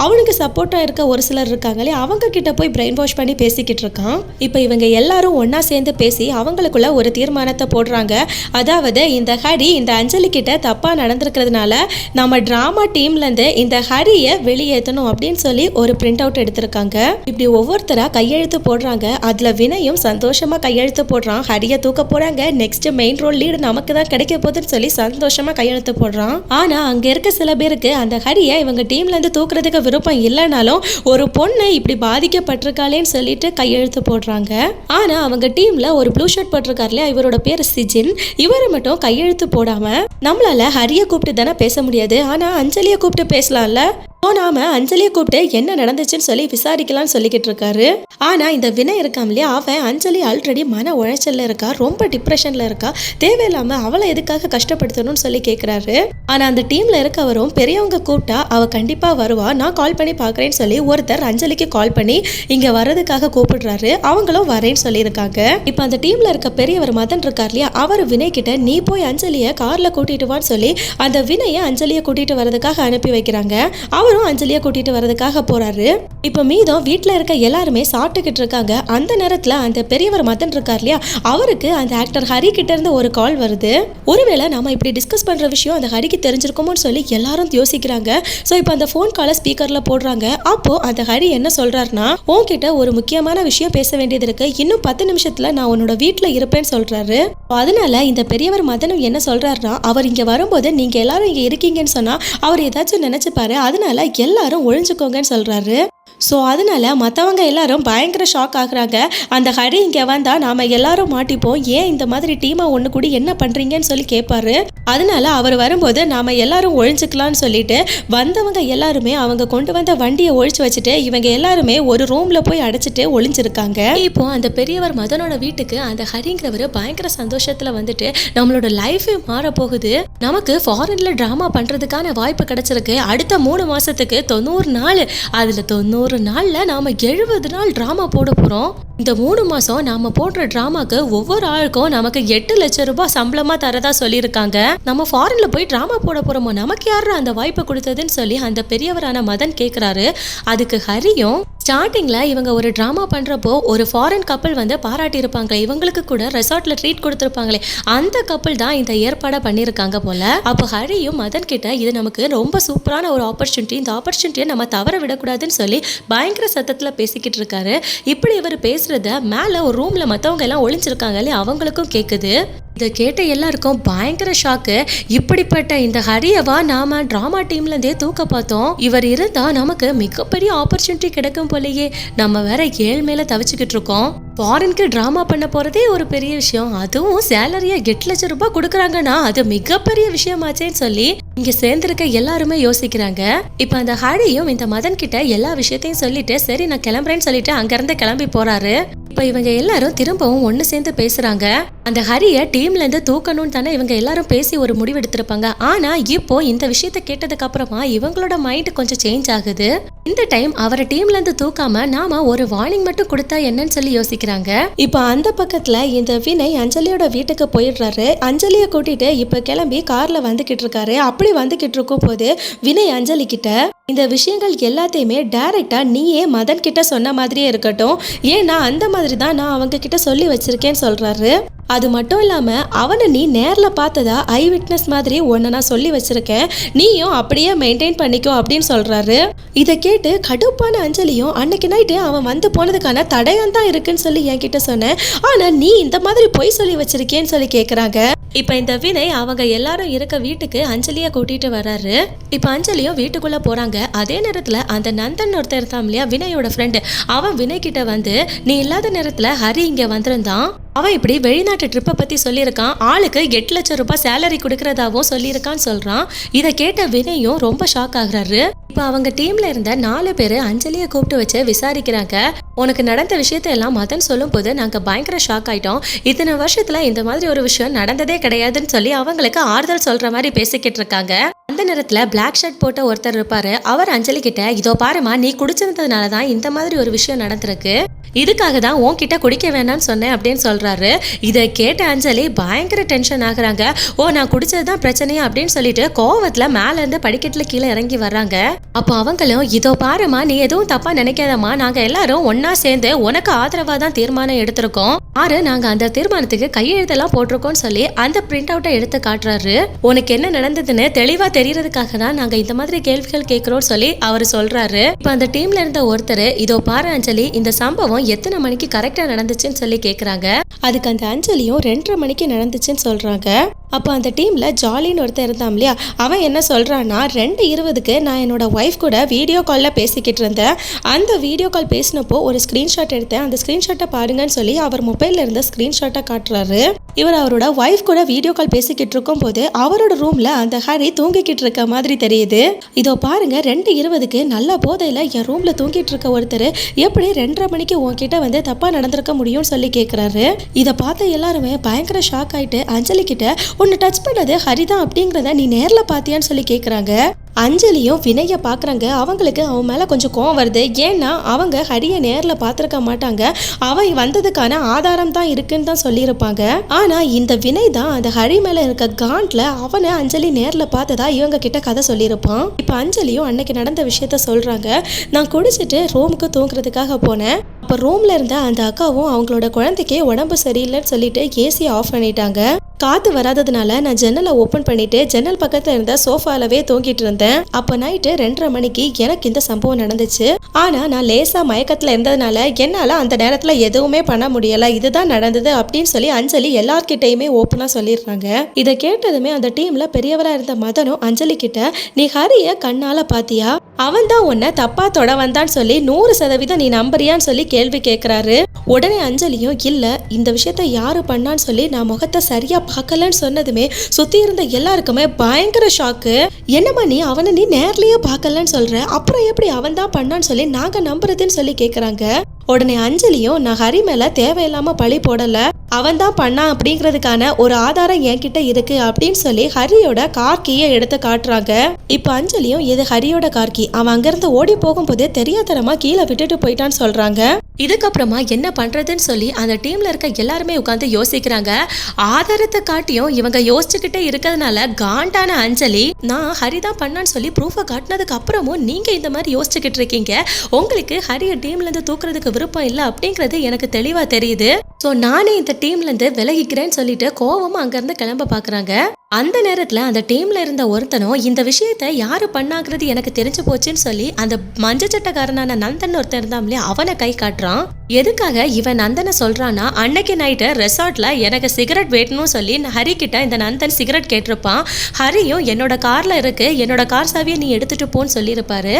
அவனுக்கு சப்போர்ட்டாக இருக்க ஒரு சிலர் இருக்காங்களே அவங்க கிட்ட போய் பிரெயின் வாஷ் பண்ணி பேசிக்கிட்டு இருக்கான். இப்போ இவங்க எல்லாரும் ஒன்றா சேர்ந்து பேசி அவங்களுக்குள்ள ஒரு தீர்மானத்தை போடுறாங்க. அதாவது இந்த ஹரி இந்த அஞ்சலி கிட்ட தப்பா நடந்திருக்கிறதுனால நம்ம ட்ராமா டீம்ல இருந்து இந்த ஹரியை வெளியேற்றணும் அப்படின்னு சொல்லி ஒரு பிரிண்ட் அவுட் எடுத்திருக்காங்க. இப்படி ஒவ்வொருத்தரா கையெழுத்து போடுறாங்க. அதுல வினயும் சந்தோஷமா கையெழுத்து போடுறான். ஹரியை தூக்க போறாங்க. நெக்ஸ்ட் மெயின் ரோல் லீடு நமக்கு தான் கிடைக்க போகுதுன்னு சொல்லி சந்தோஷமா கையெழுத்து போடுறான். ஆனா அங்க இருக்க சில பேருக்கு அந்த ஹரியை இவங்க டீம்ல இருந்து தூக்குறதுக்கு விருப்பம் இல்லைனாலும் ஒரு பொண்ணு இப்படி பாதிக்கப்பட்டிருக்காளேன்னு சொல்லிட்டு கையெழுத்து போடுறாங்க. ஆனா அவங்க டீமில் ஒரு ப்ளூ ஷர்ட் போட்டிருக்காரு இல்லையா? இவரோட பேர் சிஜின். இவரை மட்டும் கையெழுத்து போடாம நம்மளால ஹரியை கூப்பிட்டு தானே பேச முடியாது. ஆனா அஞ்சலியை கூப்பிட்டு பேசலாம்ல? நாம அஞ்சலியை கூப்பிட்டு என்ன நடந்துச்சுன்னு சொல்லி விசாரிக்கலாம்னு சொல்லிக்கிட்டு இருக்காரு. ஆனா இந்த வினய் இருக்கான் இல்லையா? அவன் அஞ்சலி ஆல்ரெடி மன உழைச்சல்ல இருக்கா? ரொம்ப டிப்ரெஷன்ல இருக்கா? தேவையில்லாம அவளை எதுக்காக கஷ்டப்படுத்தணும்னு சொல்லி கேட்குறாரு ஆனா அந்த டீம்ல இருக்கவரும் பெரியவங்க கூப்பிட்டா அவ கண்டிப்பா வருவா. நான் கால் பண்ணி பாக்குறேன்னு சொல்லி ஒருத்தர் அஞ்சலிக்கு கால் பண்ணி இங்க வர்றதுக்காக கூப்பிடுறாரு. அவங்களும் வரேன்னு சொல்லியிருக்காங்க. இப்போ அந்த டீம்ல இருக்க பெரியவர் மதன் இருக்கார் இல்லையா? அவர் வினய் கிட்ட நீ போய் அஞ்சலியை கார்ல கூட்டிட்டு வான்னு சொல்லி அந்த வினயை அஞ்சலியை கூட்டிட்டு வர்றதுக்காக அனுப்பி வைக்கிறாங்க. அவர் அவரும் அஞ்சலியை கூட்டிட்டு வர்றதுக்காக போறாரு. இப்போ மீதம் வீட்டில் இருக்க எல்லாருமே சாப்பிட்டுக்கிட்டு இருக்காங்க. அந்த நேரத்தில் அந்த பெரியவர் மதன் இருக்கார் இல்லையா அவருக்கு அந்த ஆக்டர் ஹரி கிட்ட இருந்து ஒரு கால் வருது. ஒருவேளை நம்ம இப்படி டிஸ்கஸ் பண்ற விஷயம் அந்த ஹரிக்கு தெரிஞ்சிருக்குமோன்னு சொல்லி எல்லாரும் யோசிக்கிறாங்க. ஸோ இப்போ அந்த ஃபோன் காலை ஸ்பீக்கர்ல போடுறாங்க. அப்போ அந்த ஹரி என்ன சொல்றாருன்னா உன்கிட்ட ஒரு முக்கியமான விஷயம் பேச வேண்டியது இருக்கு. இன்னும் பத்து நிமிஷத்துல நான் உன்னோட வீட்டில் இருப்பேன்னு சொல்றாரு. அதனால இந்த பெரியவர் மதனும் என்ன சொல்றாருன்னா அவர் இங்க வரும்போது நீங்க எல்லாரும் இங்க இருக்கீங்கன்னு சொன்னா அவர் ஏதாச்சும் நினைச்சுப்பாரு. அதனால எல்லாரும் ஒழிஞ்சுக்கோங்கன்னு சொல்கிறாரு ஸோ அதனால மற்றவங்க எல்லாரும் பயங்கர ஷாக் ஆகுறாங்க. அந்த ஹரி இங்கே வந்தால் நாம் எல்லாரும் மாட்டிப்போம். ஏன் இந்த மாதிரி டீமை ஒன்று கூடி என்ன பண்ணுறீங்கன்னு சொல்லி கேட்பாரு அதனால அவர் வரும்போது நாம எல்லாரும் ஒழிஞ்சுக்கலாம்னு சொல்லிட்டு வந்தவங்க எல்லாருமே அவங்க கொண்டு வந்த வண்டியை ஒழிச்சு வச்சுட்டு இவங்க எல்லாருமே ஒரு ரூம்ல போய் அடைச்சிட்டு ஒழிஞ்சிருக்காங்க இப்போ அந்த பெரியவர் மதனோட வீட்டுக்கு அந்த ஹரிங்கிறவர் பயங்கர சந்தோஷத்துல வந்துட்டு நம்மளோட லைஃபே மாற போகுது நமக்கு ஃபாரின்ல டிராமா பண்றதுக்கான வாய்ப்பு கிடைச்சிருக்கு. அடுத்த மூணு மாசத்துக்கு தொண்ணூறு நாள். அதுல தொண்ணூறு நாள்ல நாம எழுபது நாள் டிராமா போட போறோம். இந்த மூணு மாசம் நாம போடுற டிராமாக்கு ஒவ்வொரு ஆளுக்கும் நமக்கு எட்டு லட்சம் ரூபாய் சம்பளமா தரதா சொல்லியிருக்காங்க. நம்ம ஃபாரின்ல போய் டிராமா போட போறோமோ நமக்கு யாரு அந்த வாய்ப்பு கொடுத்ததுன்னு சொல்லி அந்த பெரியவரான மதன் கேட்கிறாரு அதுக்கு ஹரியும் ஸ்டார்டிங்கில் இவங்க ஒரு ட்ராமா பண்ணுறப்போ ஒரு ஃபாரின் கப்பல் வந்து பாராட்டியிருப்பாங்களே இவங்களுக்கு கூட ரெசார்ட்டில் ட்ரீட் கொடுத்துருப்பாங்களே அந்த கப்பல் தான் இந்த ஏற்பாடை பண்ணியிருக்காங்க போல். அப்போ ஹரியும் மதன் கிட்ட இது நமக்கு ரொம்ப சூப்பரான ஒரு ஆப்பர்ச்சுனிட்டி இந்த ஆப்பர்ச்சுனிட்டியை நம்ம தவற விடக்கூடாதுன்னு சொல்லி பயங்கர சத்தத்தில் பேசிக்கிட்டு இருக்காரு. இப்படி இவர் பேசுகிறத மேலே ஒரு ரூமில் மற்றவங்க எல்லாம் ஒளிஞ்சிருக்காங்க இல்லையா அவங்களுக்கும் கேட்குது இதை கேட்ட எல்லாருக்கும் பயங்கர ஷாக்கு இப்படிப்பட்ட இந்த ஹரியவா நாம டிராமா டீம்லேருந்தே தூக்க பார்த்தோம். இவர் இருந்தால் நமக்கு மிகப்பெரிய ஆப்பர்ச்சுனிட்டி கிடைக்கும் போலயே நம்ம வேற ஏழ்மையில தவிச்சுக்கிட்டு இருக்கோம். ஃபாரின்க்கு ட்ராமா பண்ண போறதே ஒரு பெரிய விஷயம். அதுவும் சேலரியை எட்டு லட்சம் ரூபாய் கொடுக்குறாங்கன்னா அது மிகப்பெரிய விஷயமாச்சேன்னு சொல்லி இங்க சேர்ந்துருக்க எல்லாருமே யோசிக்கிறாங்க. இப்போ அந்த ஹரியும் இந்த மதன் கிட்ட எல்லா விஷயத்தையும் சொல்லிட்டு சரி நான் கிளம்புறேன்னு சொல்லிட்டு அங்கேருந்து கிளம்பி போறாரு. இப்போ இவங்க எல்லாரும் திரும்பவும் ஒன்று சேர்ந்து பேசுறாங்க. அந்த ஹரியை டீம்ல இருந்து தூக்கணும்னு தானே இவங்க எல்லாரும் பேசி ஒரு முடிவு எடுத்திருப்பாங்க. ஆனா இப்போ இந்த விஷயத்த கேட்டதுக்கு அப்புறமா இவங்களோட மைண்ட் கொஞ்சம் சேஞ்ச் ஆகுது. இந்த டைம் அவரை டீம்ல இருந்து தூக்காம நாம ஒரு வார்னிங் மட்டும் கொடுத்தா என்னன்னு சொல்லி யோசிக்கிறாங்க இப்போ அந்த பக்கத்துல இந்த வினய் அஞ்சலியோட வீட்டுக்கு போயிடுறாரு. அஞ்சலியை கூட்டிட்டு இப்ப கிளம்பி கார்ல வந்துகிட்டு இருக்காரு. அப்படி வந்துகிட்டு இருக்கும் போது வினய் அஞ்சலி கிட்ட இந்த விஷயங்கள் எல்லாத்தையுமே டைரெக்டாக நீயே மதன் கிட்ட சொன்ன மாதிரியே இருக்கட்டும். ஏன்னா அந்த மாதிரி தான் நான் அவங்க கிட்ட சொல்லி வச்சிருக்கேன்னு சொல்கிறாரு அது மட்டும் இல்லாமல் அவனை நீ நேரில் பார்த்ததா ஐ விட்னஸ் மாதிரி உன்னை நான் சொல்லி வச்சுருக்கேன். நீயும் அப்படியே மெயின்டைன் பண்ணிக்கோ அப்படின்னு சொல்கிறாரு இதை கேட்டு கடுப்பான அஞ்சலியும் அன்னைக்கு நைட்டு அவன் வந்து போனதுக்கான தடயம் தான் இருக்குன்னு சொல்லி என்கிட்ட சொன்னேன். ஆனால் நீ இந்த மாதிரி பொய் சொல்லி வச்சிருக்கேன்னு சொல்லி கேட்குறாங்க இப்போ இந்த வினய் அவங்க எல்லாரும் இருக்க வீட்டுக்கு அஞ்சலியை கூட்டிட்டு வர்றாரு இப்போ அஞ்சலியும் வீட்டுக்குள்ளே போகிறாங்க அதே நேரத்தில் அந்த நந்தன் ஒருத்தர் இருந்தான் இல்லையா வினயோட ஃப்ரெண்டு அவன் வினய் கிட்ட வந்து நீ இல்லாத நேரத்தில் ஹரி இங்கே வந்திருந்தான். அவன் இப்படி வெளிநாட்டு ட்ரிப்பை பற்றி சொல்லியிருக்கான். ஆளுக்கு எட்டு லட்சம் ரூபாய் சேலரி கொடுக்கறதாவும் சொல்லியிருக்கான்னு சொல்கிறான் இதை கேட்ட வினயும் ரொம்ப ஷாக் ஆகுறாரு. இப்போ அவங்க டீம்ல இருந்த நாலு பேர் அஞ்சலியை கூப்பிட்டு வச்சு விசாரிக்கிறாங்க. உனக்கு நடந்த விஷயத்தை எல்லாம் மதன் சொல்லும் போது நாங்கள் பயங்கர ஷாக் ஆயிட்டோம். இத்தனை வருஷத்துல இந்த மாதிரி ஒரு விஷயம் நடந்ததே கிடையாதுன்னு சொல்லி அவங்களுக்கு ஆறுதல் சொல்ற மாதிரி பேசிக்கிட்டு இருக்காங்க. அந்த அந்த பிளாக் ஷர்ட் போட்ட ஒருத்தர் இருப்பார். அவர் அஞ்சலி கிட்ட இதோ பாருமா நீ குடிச்சிருந்ததுனால தான் இந்த மாதிரி ஒரு விஷயம் நடந்திருக்கு. இதுக்காக தான் உன்கிட்ட குடிக்க வேணாம்னு சொன்னேன் அப்படின்னு சொல்கிறாரு இதை கேட்ட அஞ்சலி பயங்கர டென்ஷன் ஆகுறாங்க. ஓ நான் குடிச்சது தான் பிரச்சனையா? அப்படின்னு சொல்லிட்டு கோவத்தில் மேலேருந்து படிக்கட்டில் கீழே இறங்கி வர்றாங்க. அப்போ அவங்களும் இதோ பாருமா நீ எதுவும் தப்பாக நினைக்காதம்மா. நாங்கள் எல்லாரும் ஒன்றா சேர்ந்து உனக்கு ஆதரவாக தான் தீர்மானம் எடுத்திருக்கோம். ஆறு நாங்கள் அந்த தீர்மானத்துக்கு கையெழுத்தெல்லாம் போட்டிருக்கோம்னு சொல்லி அந்த பிரிண்ட் அவுட்டை எடுத்து காட்டுறாரு. உனக்கு என்ன நடந்ததுன்னு தெளிவாக தெளிவா செய்யறதுக்காக தான் நாங்க இந்த மாதிரி கேள்விகள் கேட்கிறோம்னு சொல்லி அவர் சொல்றாரு. இப்ப அந்த டீம்ல இருந்த ஒருத்தர் இதோ பாரு அஞ்சலி இந்த சம்பவம் எத்தனை மணிக்கு கரெக்டா நடந்துச்சுன்னு சொல்லி கேக்குறாங்க. அதுக்கு அந்த அஞ்சலியும் ரெண்டரை மணிக்கு நடந்துச்சுன்னு சொல்றாங்க. அப்போ அந்த டீம்ல ஜாலின்னு ஒருத்தர் இருந்தான் இல்லையா? அவன் என்ன சொல்றான்னா ரெண்டு இருபதுக்கு நான் என்னோட ஒய்ஃப் கூட வீடியோ காலில் பேசிக்கிட்டு இருந்தேன். அந்த வீடியோ கால் பேசினப்போ ஒரு ஸ்க்ரீன்ஷாட் எடுத்தேன். அந்த ஸ்க்ரீன்ஷாட்டை பாருங்கன்னு சொல்லி அவர் மொபைலில் இருந்த ஸ்க்ரீன்ஷாட்டை காட்டுறாரு. இவர் அவரோட ஒய்ஃப் கூட வீடியோ கால் பேசிக்கிட்டு இருக்கும் போது அவரோட ரூம்ல அந்த ஹரி தூங்கிக்கிட்டு இருக்க மாதிரி தெரியுது. இதோ பாருங்க ரெண்டு இருபதுக்கு நல்ல போதையில என் ரூம்ல தூங்கிட்டு இருக்க ஒருத்தர் எப்படி ரெண்டரை மணிக்கு உன்கிட்ட வந்து தப்பா நடந்திருக்க முடியும்னு சொல்லி கேக்குறாரு. இதை பார்த்த எல்லாருமே பயங்கர ஷாக் ஆயிட்டு அஞ்சலி கிட்ட உன்னை டச் பண்ணது ஹரிதான் அப்படிங்கிறத நீ நேரில் பார்த்தியான்னு சொல்லி கேட்குறாங்க அஞ்சலியும் வினய பார்க்குறாங்க அவங்களுக்கு அவன் மேலே கொஞ்சம் கோவம் வருது. ஏன்னா அவங்க ஹரியை நேரில் பார்த்துருக்க மாட்டாங்க. அவன் வந்ததுக்கான ஆதாரம் தான் இருக்குன்னு தான் சொல்லியிருப்பாங்க. ஆனால் இந்த வினய் தான் அந்த ஹரி மேலே இருக்க காண்டில் அவனை அஞ்சலி நேரில் பார்த்ததா இவங்க கிட்ட கதை சொல்லியிருப்பான். இப்போ அஞ்சலியும் அன்னைக்கு நடந்த விஷயத்த சொல்கிறாங்க நான் குடிச்சிட்டு ரூமுக்கு தூங்குறதுக்காக போனேன். அப்போ ரூமில் இருந்த அந்த அக்காவும் அவங்களோட குழந்தைக்கே உடம்பு சரியில்லைன்னு சொல்லிட்டு ஏசியை ஆஃப் பண்ணிட்டாங்க. காத்து வராததுனால நான் ஜன்னலை ஓப்பன் பண்ணிட்டு ஜன்னல் பக்கத்துல இருந்த சோஃபாலவே தூங்கிட்டு இருந்தேன். அப்போ நைட்டு ரெண்டரை மணிக்கு எனக்கு இந்த சம்பவம் நடந்துச்சு. ஆனா நான் லேசா மயக்கத்துல இருந்ததுனால என்னால அந்த நேரத்துல எதுவுமே பண்ண முடியல. இதுதான் நடந்தது அப்படின்னு சொல்லி அஞ்சலி எல்லார்கிட்டயுமே ஓப்பனா சொல்லிடுறாங்க. இதை கேட்டதுமே அந்த டீம்ல பெரியவரா இருந்த மதனும் அஞ்சலி கிட்ட நீ ஹரிய கண்ணால பாத்தியா? அவன் தான் உன்னை தப்பா தொட வந்தான்னு சொல்லி நூறு சதவீதம் நீ நம்புறியான்னு சொல்லி கேள்வி கேட்குறாரு உடனே அஞ்சலியும் இல்லை இந்த விஷயத்த யாரு பண்ணான்னு சொல்லி நான் முகத்தை சரியா பார்க்கலன்னு சொன்னதுமே சுத்தி இருந்த எல்லாருக்குமே பயங்கர ஷாக்கு என்னம்மா நீ அவனை நீ நேர்லயே பார்க்கலன்னு சொல்ற? அப்புறம் எப்படி அவன் தான் பண்ணான்னு சொல்லி நாங்க நம்புறதுன்னு சொல்லி கேட்குறாங்க உடனே அஞ்சலியும் நான் ஹரி மேல தேவையில்லாம பழி போடல. அவன் தான் பண்ணான் அப்படிங்கிறதுக்கான ஒரு ஆதாரம் என்கிட்ட இருக்கு அப்படின்னு சொல்லி ஹரியோட கார் கீயை எடுத்து காட்டுறாங்க. இப்போ அஞ்சலியும் இது ஹரியோட கார் கீ அவன் அங்கிருந்து ஓடி போகும்போதே தெரியாதனமா கீழே விட்டுட்டு போயிட்டான்னு சொல்றாங்க. இதுக்கப்புறமா என்ன பண்றதுன்னு சொல்லி அந்த டீம்ல இருக்க எல்லாருமே உட்காந்து யோசிக்கிறாங்க. ஆதாரத்தை காட்டியும் இவங்க யோசிச்சுக்கிட்டே இருக்கிறதுனால காண்டான அஞ்சலி நான் ஹரி தான் பண்ணான்னு சொல்லி ப்ரூஃபை காட்டினதுக்கு அப்புறமும் நீங்க இந்த மாதிரி யோசிச்சுக்கிட்டு இருக்கீங்க. உங்களுக்கு ஹரியை டீம்ல இருந்து தூக்குறதுக்கு விருப்பம் இல்லை அப்படிங்கிறது எனக்கு தெளிவா தெரியுது. ஸோ நானே இந்த டீம்ல இருந்து விலகிக்கிறேன்னு சொல்லிட்டு கோவமாக அங்கேருந்து கிளம்ப பாக்குறாங்க. அந்த நேரத்தில் அந்த டீமில் இருந்த ஒருத்தனும் இந்த விஷயத்த யார் பண்ணாங்கிறது எனக்கு தெரிஞ்சு போச்சுன்னு சொல்லி அந்த மஞ்ச சட்டக்காரனான நந்தன் ஒருத்தன் இருந்தான் இல்லையா அவனை கை காட்டுறான். எதுக்காக இவன் நந்தனை சொல்கிறான்னா அன்னைக்கு நைட்டு ரெசார்ட்டில் எனக்கு சிகரெட் வேட்டணும்னு சொல்லி ஹரி கிட்ட இந்த நந்தன் சிகரெட் கேட்டிருப்பான். ஹரியும் என்னோட காரில் இருக்குது என்னோட கார் சாவியை நீ எடுத்துகிட்டு போன்னு சொல்லியிருப்பாரு.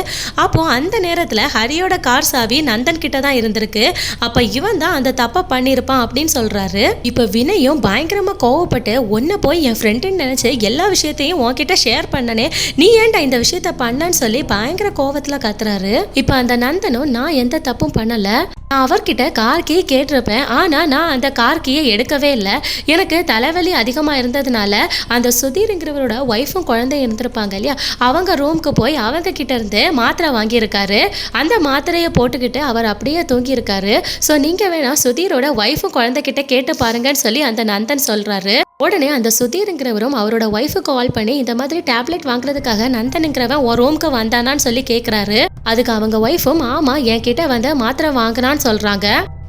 அப்போ அந்த நேரத்தில் ஹரியோட கார் சாவி நந்தன் கிட்ட தான் இருந்திருக்கு. அப்போ இவன் தான் அந்த தப்பை பண்ணியிருப்பான் அப்படின்னு சொல்கிறாரு இப்போ வினயும் பயங்கரமாக கோவப்பட்டு ஒன்று போய் என் ஃப்ரெண்டுன்னு நினச்சி எல்லா விஷயத்தையும் உன்கிட்ட ஷேர் பண்ணனே நீ ஏன்டா இந்த விஷயத்த பண்ணன்னு சொல்லி பயங்கர கோவத்தில் கத்துறாரு. இப்போ அந்த நந்தனும் நான் எந்த தப்பும் பண்ணல. நான் அவர்கிட்ட கார் கீ கேட்டிருப்பேன். ஆனால் நான் அந்த கார் கீயை எடுக்கவே இல்லை. எனக்கு தலைவலி அதிகமாக இருந்ததுனால அந்த சுதீருங்கிறவரோட ஒய்ஃபும் குழந்தையும் இருந்திருப்பாங்க இல்லையா? அவங்க ரூமுக்கு போய் அவங்க கிட்ட இருந்து மாத்திரை வாங்கியிருக்காரு. அந்த மாத்திரையை போட்டுக்கிட்டு அவர் அப்படியே தூங்கியிருக்காரு. ஸோ நீங்கள் வேணா சுதீரோட ஒய்ஃபும் குழந்தைகிட்ட கேட்டு பாருங்கன்னு சொல்லி அந்த நந்தன் சொல்கிறாரு உடனே அந்த சுதீருங்கிறவரும் அவரோட ஒய்ஃபுக்கு கால் பண்ணி இந்த மாதிரி டேப்லெட் வாங்குறதுக்காக நந்தனுங்கிறவன் ஒரு ரூமுக்கு வந்தானான்னு சொல்லி கேட்குறாரு அதுக்கு அவங்க ஒய்ஃபும் ஆமா என்கிட்ட வந்து மாத்திரை வாங்கினான்னு சொல்றாங்க.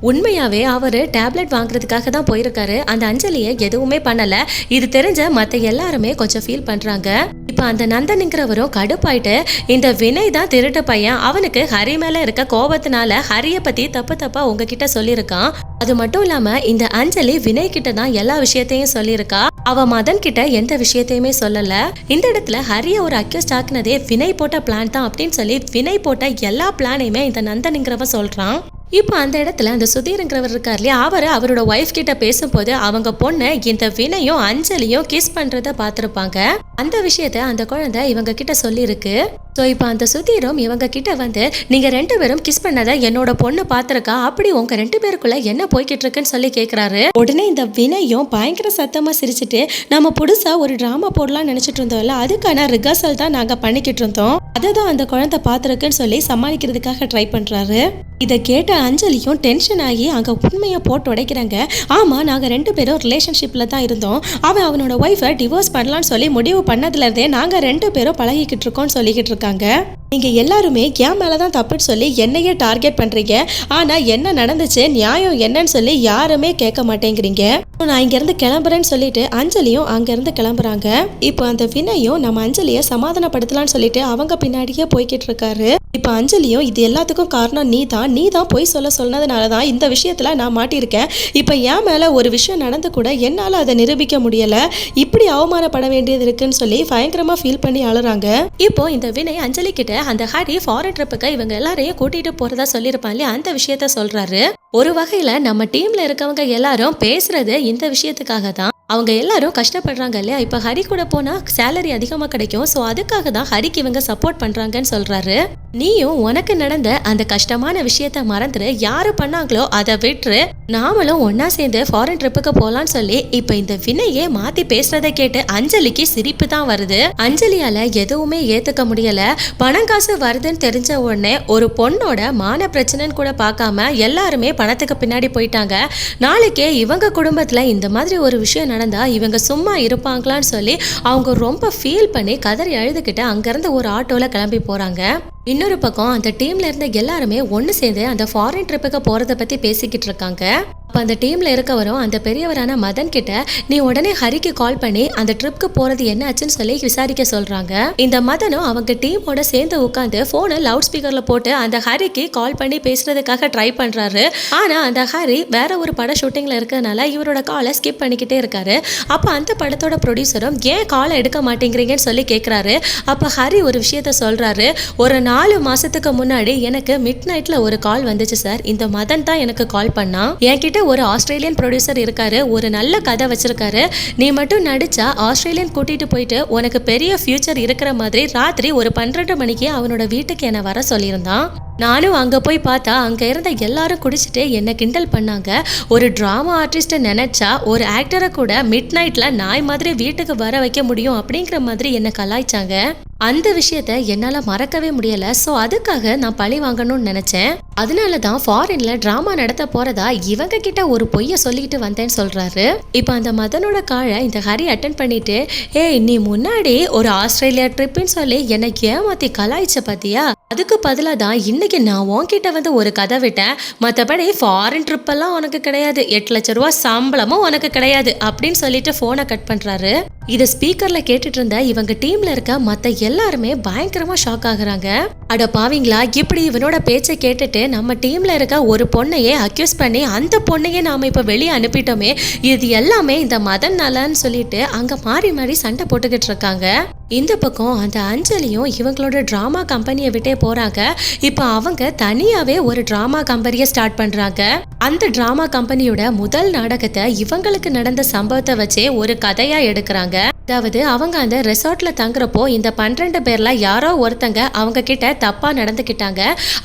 உண்மையாவே அவரு டேப்லெட் வாங்குறதுக்காக தான் போயிருக்காரு. அந்த அஞ்சலியை எதுவுமே பண்ணல. இது தெரிஞ்ச மத்த எல்லாருமே கொஞ்சம் ஃபீல் பண்றாங்க. இப்போ அந்த நந்தனுங்கிறவரும் கடுப்பாயிட்டு இந்த வினய் தான் திருட்டு பையன். அவனுக்கு ஹரி மேல இருக்க கோபத்தினால ஹரிய பத்தி தப்பு தப்பா உங்ககிட்ட சொல்லியிருக்கான். அது மட்டும் இல்லாம இந்த அஞ்சலி வினய் கிட்ட தான் எல்லா விஷயத்தையும் சொல்லியிருக்கா. அவ மதன் கிட்ட எந்த விஷயத்தையுமே சொல்லல. இந்த இடத்துல ஹரிய ஒரு அக்யூஸ்ட் ஆக்குனதே வினய் போட்ட பிளான் தான் அப்படின்னு சொல்லி வினய் போட்ட எல்லா பிளானையுமே இந்த நந்தனுங்கிறவ சொல்றான். இப்போ அந்த இடத்துல அந்த சுதீருங்கிறவர் இருக்கார் இல்லையா? அவர் அவரோட ஒய்ஃப் கிட்ட பேசும்போது அவங்க பொண்ணு இந்த வினையும் அஞ்சலியும் கிஸ் பண்றத பார்த்துருப்பாங்க. அந்த விஷயத்த அந்த குழந்தை இவங்க கிட்ட சொல்லியிருக்கு. ஸோ இப்போ அந்த சுதீரும் இவங்க கிட்ட வந்து நீங்க ரெண்டு பேரும் கிஸ் பண்ணதை என்னோட பொண்ணு பார்த்துருக்கா? அப்படி உங்க ரெண்டு பேருக்குள்ள என்ன போய்கிட்டு இருக்குன்னு சொல்லி கேட்குறாரு உடனே இந்த வினையும் பயங்கர சத்தமாக சிரிச்சுட்டு நம்ம புதுசாக ஒரு ட்ராமா போடலாம்னு நினச்சிட்டு இருந்தோம்ல அதுக்கான ரிகர்சல் தான் நாங்கள் பண்ணிக்கிட்டு இருந்தோம். அதை தான் அந்த குழந்தை பார்த்துருக்குன்னு சொல்லி சமாளிக்கிறதுக்காக ட்ரை பண்ணுறாரு இதை கேட்ட அஞ்சலியும் டென்ஷன் ஆகி அங்கே உண்மையை போட்டு உடைக்கிறாங்க. ஆமாம் நாங்கள் ரெண்டு பேரும் ரிலேஷன்ஷிப்பில் தான் இருந்தோம். அவன் அவனோட ஒய்ஃபை டிவோர்ஸ் பண்ணலான்னு சொல்லி முடிவு பண்ணதுலேருந்தே நாங்கள் ரெண்டு பேரும் பழகிக்கிட்டு இருக்கோம்னு சொல்லிக்கிட்டு இருக்காங்க. நீங்கள் எல்லாருமே என் மேலே தான் தப்புன்னு சொல்லி என்னையே டார்கெட் பண்ணுறீங்க ஆனால் என்ன நடந்துச்சு? நியாயம் என்னன்னு சொல்லி யாருமே கேட்க மாட்டேங்கிறீங்க. நான் இங்கேருந்து கிளம்புறேன்னு சொல்லிட்டு அஞ்சலியும் அங்கேருந்து கிளம்புறாங்க. இப்போ அந்த வினையும் நம்ம அஞ்சலியை சமாதானப்படுத்தலாம்னு சொல்லிட்டு அவங்க பின்னாடியே போய்கிட்டு இருக்காரு. இப்போ அஞ்சலியும் இது எல்லாத்துக்கும் காரணம் நீ தான் நீ தான் போய் சொல்ல சொன்னதுனால தான் இந்த விஷயத்தில் நான் மாட்டியிருக்கேன். இப்போ என் மேலே ஒரு விஷயம் நடந்து கூட என்னால் அதை நிரூபிக்க முடியலை. இப்படி அவமானப்பட வேண்டியது இருக்குன்னு சொல்லி பயங்கரமாக ஃபீல் பண்ணி அழுறாங்க. இப்போ இந்த வினை அஞ்சலி கிட்ட அந்த ஹரி ஃபாரின் ட்ரிப்புக்கு இவங்க எல்லாரையும் கூட்டிட்டு போறதா சொல்லியிருப்பாங்க இல்லையா? அந்த விஷயத்த சொல்றாரு. ஒரு வகையில நம்ம டீம்ல இருக்கவங்க எல்லாரும் பேசுறது இந்த விஷயத்துக்காக தான். அவங்க எல்லாரும் கஷ்டப்படுறாங்க இல்லையா? இப்போ ஹரி கூட போனா சேலரி அதிகமாக கிடைக்கும். ஸோ அதுக்காக தான் ஹரிக்கு இவங்க சப்போர்ட் பண்றாங்கன்னு சொல்றாரு. நீயும் உனக்கு நடந்த அந்த கஷ்டமான விஷயத்த மறந்துரு. யாரு பண்ணாங்களோ அதை விட்டுரு. நாமளும் ஒன்னா சேர்ந்து ஃபாரின் ட்ரிப்புக்கு போலான்னு சொல்லி இப்போ இந்த வினையே மாத்தி பேசுறதை கேட்டு அஞ்சலிக்கு சிரிப்பு தான் வருது. அஞ்சலியால எதுவுமே ஏத்துக்க முடியல. பணம் காசு வருதுன்னு தெரிஞ்ச உடனே ஒரு பொண்ணோட மான பிரச்சனைன்னு கூட பார்க்காம எல்லாருமே பணத்துக்கு பின்னாடி போயிட்டாங்க. நாளைக்கே இவங்க குடும்பத்துல இந்த மாதிரி ஒரு விஷயம் நடந்தா இவங்க சும்மா இருப்பாங்களான்னு சொல்லி அவங்க ரொம்ப ஃபீல் பண்ணி கதறி அழுதுகிட்டு அங்கிருந்து ஒரு ஆட்டோல கிளம்பி போறாங்க. இன்னொரு பக்கம் அந்த டீம்ல இருந்த எல்லாருமே ஒன்று சேர்ந்து அந்த ஃபாரின் ட்ரிப்புக்கு போறதை பத்தி பேசிக்கிட்டு இருக்காங்க. அப்போ அந்த டீமில் இருக்கவரும் அந்த பெரியவரான மதன் கிட்ட நீ உடனே ஹரிக்கு கால் பண்ணி அந்த ட்ரிப்க்கு போகிறது என்ன ஆச்சுன்னு சொல்லி விசாரிக்க சொல்கிறாங்க இந்த மதனும் அவங்க டீமோட சேர்ந்து உட்காந்து ஃபோனை லவுட் ஸ்பீக்கரில் போட்டு அந்த ஹரிக்கு கால் பண்ணி பேசுறதுக்காக ட்ரை பண்ணுறாரு ஆனால் அந்த ஹரி வேற ஒரு பட ஷூட்டிங்கில் இருக்கிறதுனால இவரோட காலை ஸ்கிப் பண்ணிக்கிட்டே இருக்காரு. அப்போ அந்த படத்தோட ப்ரொடியூசரும் ஏன் காலை எடுக்க மாட்டேங்கிறீங்கன்னு சொல்லி கேட்குறாரு அப்போ ஹரி ஒரு விஷயத்த சொல்கிறாரு ஒரு நாலு மாசத்துக்கு முன்னாடி எனக்கு மிட் நைட்ல ஒரு கால் வந்துச்சு சார் இந்த மதன் தான் எனக்கு கால் பண்ணா. என்கிட்ட ஒரு ஆஸ்திரேலியன் ப்ரொடியூசர் இருக்காரு. ஒரு நல்ல கதை வச்சிருக்காரு. நீ மட்டும் நடிச்சா ஆஸ்திரேலியன் கூட்டிட்டு போயிட்டு உனக்கு பெரிய ஃபியூச்சர் இருக்கிற மாதிரி ராத்திரி ஒரு பன்னிரெண்டு மணிக்கு அவனோட வீட்டுக்கு என்னை வர சொல்லியிருந்தான். நானும் அங்கே போய் பார்த்தா அங்கே இருந்த எல்லாரும் குடிச்சிட்டு என்னை கிண்டல் பண்ணாங்க. ஒரு ட்ராமா ஆர்டிஸ்ட்டை நினச்சா ஒரு ஆக்டரை கூட மிட் நைட்டில் நாய் மாதிரி வீட்டுக்கு வர வைக்க முடியும் அப்படிங்கிற மாதிரி என்னை கலாய்ச்சாங்க. அந்த விஷயத்த என்னால் மறக்கவே முடியல. ஸோ அதுக்காக நான் பழி வாங்கணும்னு நினச்சேன். அதனால தான் ஃபாரின்ல ட்ராமா நடத்த போறதா இவங்க கிட்ட ஒரு பொய்யை சொல்லிட்டு வந்தேன்னு சொல்றாரு. இப்போ அந்த மதனோட காழை இந்த ஹரி அட்டன் பண்ணிட்டு ஏய் நீ முன்னாடி ஒரு ஆஸ்திரேலியா ட்ரிப்புன்னு சொல்லி என்னை ஏமாத்தி கலாய்ச்ச பாத்தியா? அதுக்கு பதிலாக தான் இன்றைக்கி நான் உன்கிட்ட வந்து ஒரு கதை விட்டேன். மற்றபடி ஃபாரின் ட்ரிப்பெல்லாம் உனக்கு கிடையாது. எட்டு லட்ச ரூபா சம்பளமும் உனக்கு கிடையாது. அப்படின்னு சொல்லிட்டு ஃபோனை கட் பண்ணுறாரு இதை ஸ்பீக்கரில் கேட்டுட்டு இருந்த இவங்க டீமில் இருக்க மற்ற எல்லாருமே பயங்கரமாக ஷாக் ஆகுறாங்க. அட பாவிங்களா இப்படி இவனோட பேச்சை கேட்டுட்டு நம்ம டீமில் இருக்க ஒரு பொண்ணையே அக்யூஸ் பண்ணி அந்த பொண்ணையே நாம் இப்போ வெளியே அனுப்பிட்டோமே இது எல்லாமே இந்த மதன் நலன்னு சொல்லிட்டு அங்கே மாறி மாறி சண்டை போட்டுக்கிட்டு இருக்காங்க. இந்த பக்கம் அந்த அஞ்சலியும் இவங்களோட ட்ராமா கம்பெனியை விட்டே போறாங்க. இப்போ அவங்க தனியாவே ஒரு ட்ராமா கம்பெனியை ஸ்டார்ட் பண்றாங்க. அந்த ட்ராமா கம்பெனியோட முதல் நாடகத்தை இவங்களுக்கு நடந்த சம்பவத்தை வச்சே ஒரு கதையா எடுக்கிறாங்க. அதாவது அவங்க அந்த ரெசார்ட்ல தங்குறப்போ இந்த பன்னிரெண்டு பேர்ல யாரோ ஒருத்தங்க அவங்க கிட்ட தப்பா நடந்துக்கிட்டாங்க.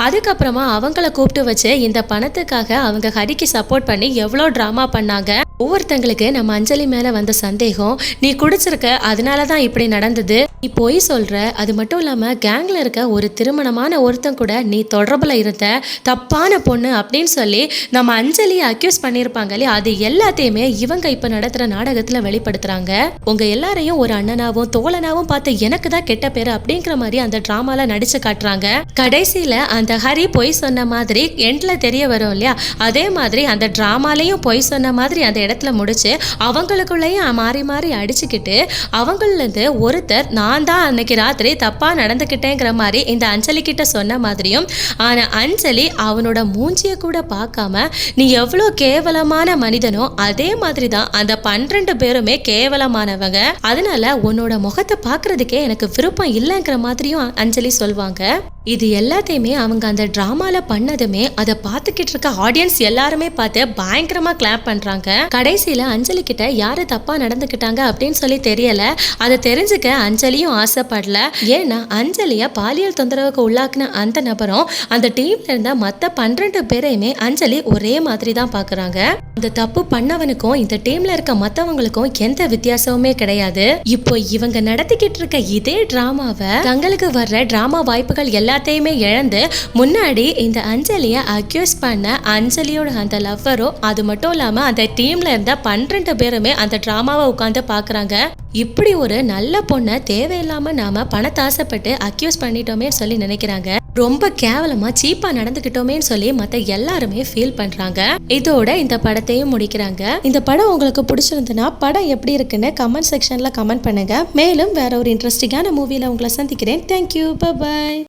அதுக்கப்புறமா அவங்கள கூப்பிட்டு வச்சு இந்த பணத்துக்காக அவங்க ஹரிக்கு சப்போர்ட் பண்ணி எவ்வளோ ட்ராமா பண்ணாங்க. ஒவ்வொருத்தங்களுக்கு நம்ம அஞ்சலி மேல வந்த சந்தேகம் நீ குடிச்சிருக்க அதனால தான் இப்படி நடந்தது. நீ பொய் சொல்ற. அது மட்டும் இல்லாம கேங்ல இருக்க ஒரு திருமணமான ஒருத்தன் கூட நீ தொடர்புல இருந்த தப்பான பொண்ணு அப்படின்னு சொல்லி நம்ம அஞ்சலியை அக்யூஸ் பண்ணியிருப்பாங்களே அது எல்லாத்தையுமே இவங்க இப்ப நடத்துற நாடகத்துல வெளிப்படுத்துறாங்க. உங்க எல்லாரையும் ஒரு அண்ணனாவும் தோழனாவும் பார்த்து எனக்கு தான் கெட்ட பேர் அப்படிங்கிற மாதிரி அந்த டிராமால நடிச்சு காட்டுறாங்க. கடைசியில அந்த ஹரி பொய் சொன்ன மாதிரி எண்ட்ல தெரிய வரும் இல்லையா? அதே மாதிரி அந்த டிராமாலையும் பொய் சொன்ன மாதிரி அந்த இடத்துல முடிச்சு அவங்களுக்குள்ளேயும் மாறி மாறி அடிச்சுக்கிட்டு அவங்கள்லேருந்து ஒருத்தர் நான் தான் அன்னைக்கு ராத்திரி தப்பா நடந்துக்கிட்டேங்கிற மாதிரி இந்த அஞ்சலி கிட்ட சொன்ன மாதிரியும் ஆனா அஞ்சலி அவனோட மூஞ்சிய கூட பார்க்காம நீ எவ்வளோ கேவலமான மனிதனோ அதே மாதிரி தான் அந்த பன்னிரெண்டு பேருமே கேவலமானவங்க. அதனால உன்னோட முகத்தை பார்க்கறதுக்கே எனக்கு விருப்பம் இல்லைங்கிற மாதிரியும் அஞ்சலி சொல்வாங்க. இது எல்லாத்தையுமே அவங்க அந்த ட்ராமால பண்ணதுமே அதை பார்த்துக்கிட்டு இருக்க ஆடியன்ஸ் எல்லாருமே பார்த்து பயங்கரமா கிளாப் பண்றாங்க. கடைசியில அஞ்சலி கிட்ட யாரு தப்பா நடந்துக்கிட்டாங்க அப்படின்னு சொல்லி தெரியல. அதை தெரிஞ்சுக்க அஞ்சலியும் ஆசைப்படல. ஏன்னா அஞ்சலிய பாலியல் தொந்தரவுக்கு உள்ளாக்குன அந்த நபரும் அந்த டீம்ல இருந்த மத்த பன்னிரெண்டு பேரையுமே அஞ்சலி ஒரே மாதிரி தான் பாக்குறாங்க இந்த தப்பு பண்ணவனுக்கும் இந்த டீம்ல இருக்க மத்தவங்களுக்கும் எந்த வித்தியாசமுமே கிடையாது. இப்போ இவங்க நடத்திக்கிட்டு இருக்க இதே டிராமாவை தங்களுக்கு வர்ற டிராமா வாய்ப்புகள் எல்லாத்தையுமே இழந்து முன்னாடி இந்த அஞ்சலியை அக்யூஸ் பண்ண அஞ்சலியோட அந்த லவ்வரோ அது மட்டும் இல்லாம அந்த டீம்ல இருந்த பன்னிரெண்டு பேருமே அந்த டிராமாவை உட்காந்து பாக்குறாங்க இப்படி ஒரு நல்ல பொண்ணை தேவையில்லாம நாம பணத்தை ஆசைப்பட்டு அக்யூஸ் பண்ணிட்டோமே சொல்லி நினைக்கிறாங்க. ரொம்ப கேவலமா சீப்பா நடந்துக்கிட்டோமேன்னு சொல்லி மத்த எல்லாருமே ஃபீல் பண்றாங்க. இதோட இந்த படத்தையும் முடிக்கிறாங்க. இந்த படம் உங்களுக்கு பிடிச்சிருந்துன்னா படம் எப்படி இருக்குன்னு கமெண்ட் செக்ஷன்ல கமெண்ட் பண்ணுங்க. மேலும் வேற ஒரு இன்ட்ரெஸ்டிங்கான மூவியில உங்களை சந்திக்கிறேன். Thank you bye